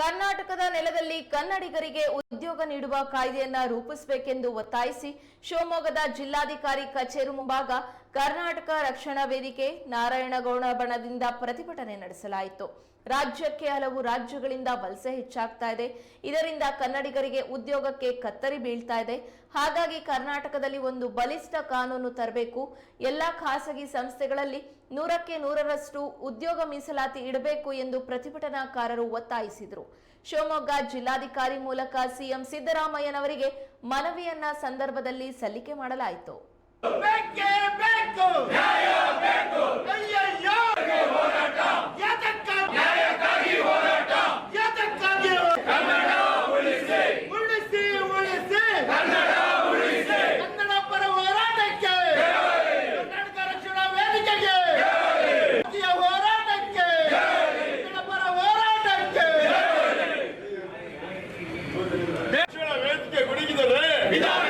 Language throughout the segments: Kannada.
ಕರ್ನಾಟಕದ ನೆಲದಲ್ಲಿ ಕನ್ನಡಿಗರಿಗೆ ಉದ್ಯೋಗ ನೀಡುವ ಕಾಯ್ದೆಯನ್ನ ರೂಪಿಸಬೇಕೆಂದು ಒತ್ತಾಯಿಸಿ ಶಿವಮೊಗ್ಗದ ಜಿಲ್ಲಾಧಿಕಾರಿ ಕಚೇರಿ ಮುಂಭಾಗ ಕರ್ನಾಟಕ ರಕ್ಷಣಾ ವೇದಿಕೆ ನಾರಾಯಣಗೌಡ ಬಣದಿಂದ ಪ್ರತಿಭಟನೆ ನಡೆಸಲಾಯಿತು. ರಾಜ್ಯಕ್ಕೆ ಹಲವು ರಾಜ್ಯಗಳಿಂದ ವಲಸೆ ಹೆಚ್ಚಾಗ್ತಾ ಇದೆ. ಇದರಿಂದ ಕನ್ನಡಿಗರಿಗೆ ಉದ್ಯೋಗಕ್ಕೆ ಕತ್ತರಿ ಬೀಳ್ತಾ ಇದೆ. ಹಾಗಾಗಿ ಕರ್ನಾಟಕದಲ್ಲಿ ಒಂದು ಬಲಿಷ್ಠ ಕಾನೂನು ತರಬೇಕು. ಎಲ್ಲ ಖಾಸಗಿ ಸಂಸ್ಥೆಗಳಲ್ಲಿ ನೂರಕ್ಕೆ ನೂರರಷ್ಟು ಉದ್ಯೋಗ ಮೀಸಲಾತಿ ಇಡಬೇಕು ಎಂದು ಪ್ರತಿಭಟನಾಕಾರರು ಒತ್ತಾಯಿಸಿದರು. ಶಿವಮೊಗ್ಗ ಜಿಲ್ಲಾಧಿಕಾರಿ ಮೂಲಕ ಸಿಎಂ ಸಿದ್ದರಾಮಯ್ಯನವರಿಗೆ ಮನವಿಯನ್ನ ಸಂದರ್ಭದಲ್ಲಿ ಸಲ್ಲಿಕೆ ಮಾಡಲಾಯಿತು. ಗುಡುಗಿದರೆ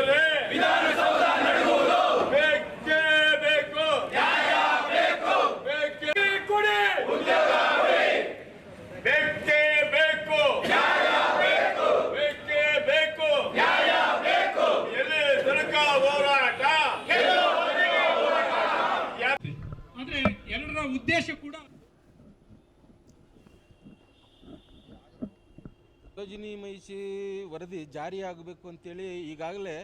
ಗುಡುಗಿದರೆ ವಿಧಾನಸೌಧ ನಡುಗುವುದು ಬೇಕೇ ನ್ಯಾಯ ಬೇಕು. ಬೇಕೇ ಕೊಡಿ. ಉದ್ಯೋಗ ಬೇಕು. ನ್ಯಾಯ ಹೋರಾಟ? ಎಲ್ಲರ ಉದ್ದೇಶ ಕೂಡ ಯೋಜನಿಮಯಿಸಿ ವರದಿ ಜಾರಿಯಾಗಬೇಕು ಅಂತೇಳಿ ಈಗಾಗಲೇ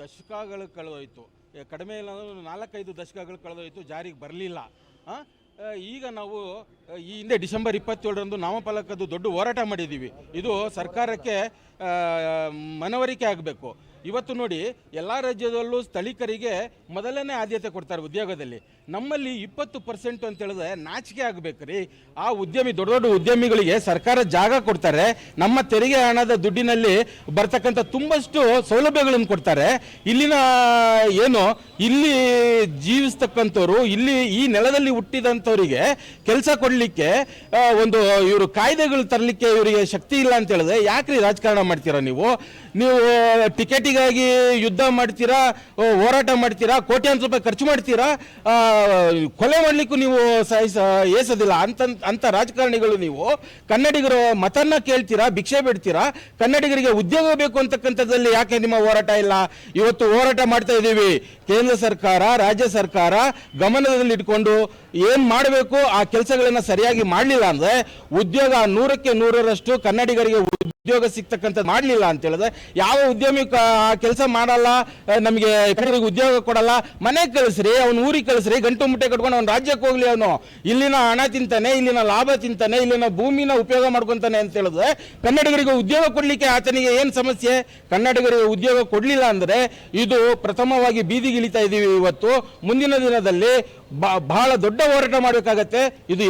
ದಶಕಗಳು ಕಳೆದೋಯ್ತು. ಕಡಿಮೆ ಇಲ್ಲ ಅಂದ್ರೆ ನಾಲ್ಕೈದು ದಶಕಗಳು ಕಳೆದೋಯ್ತು, ಜಾರಿಗೆ ಬರಲಿಲ್ಲ. ಈಗ ನಾವು ಈ ಹಿಂದೆ ಡಿಸೆಂಬರ್ ಇಪ್ಪತ್ತೇಳರಂದು ನಾಮಫಲಕದ್ದು ದೊಡ್ಡ ಹೋರಾಟ ಮಾಡಿದ್ದೀವಿ. ಇದು ಸರ್ಕಾರಕ್ಕೆ ಮನವರಿಕೆ ಆಗಬೇಕು. ಇವತ್ತು ನೋಡಿ ಎಲ್ಲ ರಾಜ್ಯದಲ್ಲೂ ಸ್ಥಳೀಕರಿಗೆ ಮೊದಲನೇ ಆದ್ಯತೆ ಕೊಡ್ತಾರೆ ಉದ್ಯೋಗದಲ್ಲಿ. ನಮ್ಮಲ್ಲಿ ಇಪ್ಪತ್ತು ಪರ್ಸೆಂಟ್ ಅಂತ ಹೇಳಿದ್ರೆ ನಾಚಿಕೆ ಆಗಬೇಕು ರೀ ಆ ಉದ್ಯಮಿ, ದೊಡ್ಡ ದೊಡ್ಡ ಉದ್ಯಮಿಗಳಿಗೆ ಸರ್ಕಾರ ಜಾಗ ಕೊಡ್ತಾರೆ. ನಮ್ಮ ತೆರಿಗೆ ಹಣದ ದುಡ್ಡಿನಲ್ಲಿ ಬರ್ತಕ್ಕಂಥ ತುಂಬಷ್ಟು ಸೌಲಭ್ಯಗಳನ್ನು ಕೊಡ್ತಾರೆ. ಇಲ್ಲಿನ, ಏನು, ಇಲ್ಲಿ ಜೀವಿಸ್ತಕ್ಕಂಥವ್ರು, ಇಲ್ಲಿ ಈ ನೆಲದಲ್ಲಿ ಹುಟ್ಟಿದಂಥವರಿಗೆ ಕೆಲಸ ಕೊಡಲಿಕ್ಕೆ ಒಂದು ಇವರು ಕಾಯ್ದೆಗಳು ತರಲಿಕ್ಕೆ ಇವರಿಗೆ ಶಕ್ತಿ ಇಲ್ಲ ಅಂತ ಹೇಳಿದ್ರೆ ಯಾಕ್ರಿ ರಾಜಕಾರಣ ಮಾಡ್ತೀರಾ ನೀವು? ನೀವು ಟಿಕೆಟಿಗಾಗಿ ಯುದ್ಧ ಮಾಡ್ತೀರಾ ಹೋರಾಟ ಮಾಡ್ತೀರಾ ಕೋಟ್ಯಾಂತರ ರೂಪಾಯಿ ಖರ್ಚು ಮಾಡ್ತೀರಾ ಕೊಲೆ ಮಾಡಲಿಕ್ಕೂ ನೀವು ಏಸೋದಿಲ್ಲ. ಅಂತ ಅಂತ ರಾಜಕಾರಣಿಗಳು ನೀವು, ಕನ್ನಡಿಗರ ಮತನ್ನ ಕೇಳ್ತೀರಾ, ಭಿಕ್ಷೆ ಬಿಡ್ತೀರಾ, ಕನ್ನಡಿಗರಿಗೆ ಉದ್ಯೋಗ ಬೇಕು ಅಂತಕ್ಕಂಥದ್ದಲ್ಲಿ ಯಾಕೆ ನಿಮ್ಮ ಹೋರಾಟ ಇಲ್ಲ? ಇವತ್ತು ಹೋರಾಟ ಮಾಡ್ತಾ ಇದ್ದೀವಿ. ಕೇಂದ್ರ ಸರ್ಕಾರ, ರಾಜ್ಯ ಸರ್ಕಾರ ಗಮನದಲ್ಲಿ ಇಟ್ಕೊಂಡು ಏನು ಮಾಡಬೇಕು, ಆ ಕೆಲಸಗಳನ್ನ ಸರಿಯಾಗಿ ಮಾಡಲಿಲ್ಲ ಅಂದ್ರೆ ಉದ್ಯೋಗ ನೂರಕ್ಕೆ ನೂರರಷ್ಟು ಕನ್ನಡಿಗರಿಗೆ ಉದ್ಯೋಗ ಸಿಗ್ತಕ್ಕಂಥದ್ದು ಮಾಡಲಿಲ್ಲ ಅಂತ ಹೇಳಿದ್ರೆ ಯಾವ ಉದ್ಯಮಿ ಕೆಲಸ ಮಾಡಲ್ಲ ನಮಗೆ ಕಡೆಗೆ ಉದ್ಯೋಗ ಕೊಡಲ್ಲ, ಮನೆಗೆ ಕಳಿಸ್ರಿ, ಅವ್ನು ಊರಿಗೆ ಕಳಿಸ್ರಿ, ಗಂಟು ಮುಟ್ಟೆ ಕಟ್ಕೊಂಡು ಅವ್ನ ರಾಜ್ಯಕ್ಕೆ ಹೋಗ್ಲಿ ಅವನು. ಇಲ್ಲಿನ ಹಣ ತಿಂತಾನೆ, ಇಲ್ಲಿನ ಲಾಭ ತಿಂತಾನೆ, ಇಲ್ಲಿನ ಭೂಮಿನ ಉಪಯೋಗ ಮಾಡ್ಕೊಂತಾನೆ ಅಂತ ಹೇಳಿದ್ರೆ, ಕನ್ನಡಿಗರಿಗೆ ಉದ್ಯೋಗ ಕೊಡಲಿಕ್ಕೆ ಆತನಿಗೆ ಏನು ಸಮಸ್ಯೆ? ಕನ್ನಡಿಗರಿಗೆ ಉದ್ಯೋಗ ಕೊಡಲಿಲ್ಲ ಅಂದ್ರೆ, ಇದು ಪ್ರಥಮವಾಗಿ ಬೀದಿಗಿಳಿತಾ ಇದ್ದೀವಿ ಇವತ್ತು. ಮುಂದಿನ ದಿನದಲ್ಲಿ ಬಹಳ ದೊಡ್ಡ ಹೋರಾಟ ಮಾಡಬೇಕಾಗತ್ತೆ. ಇದು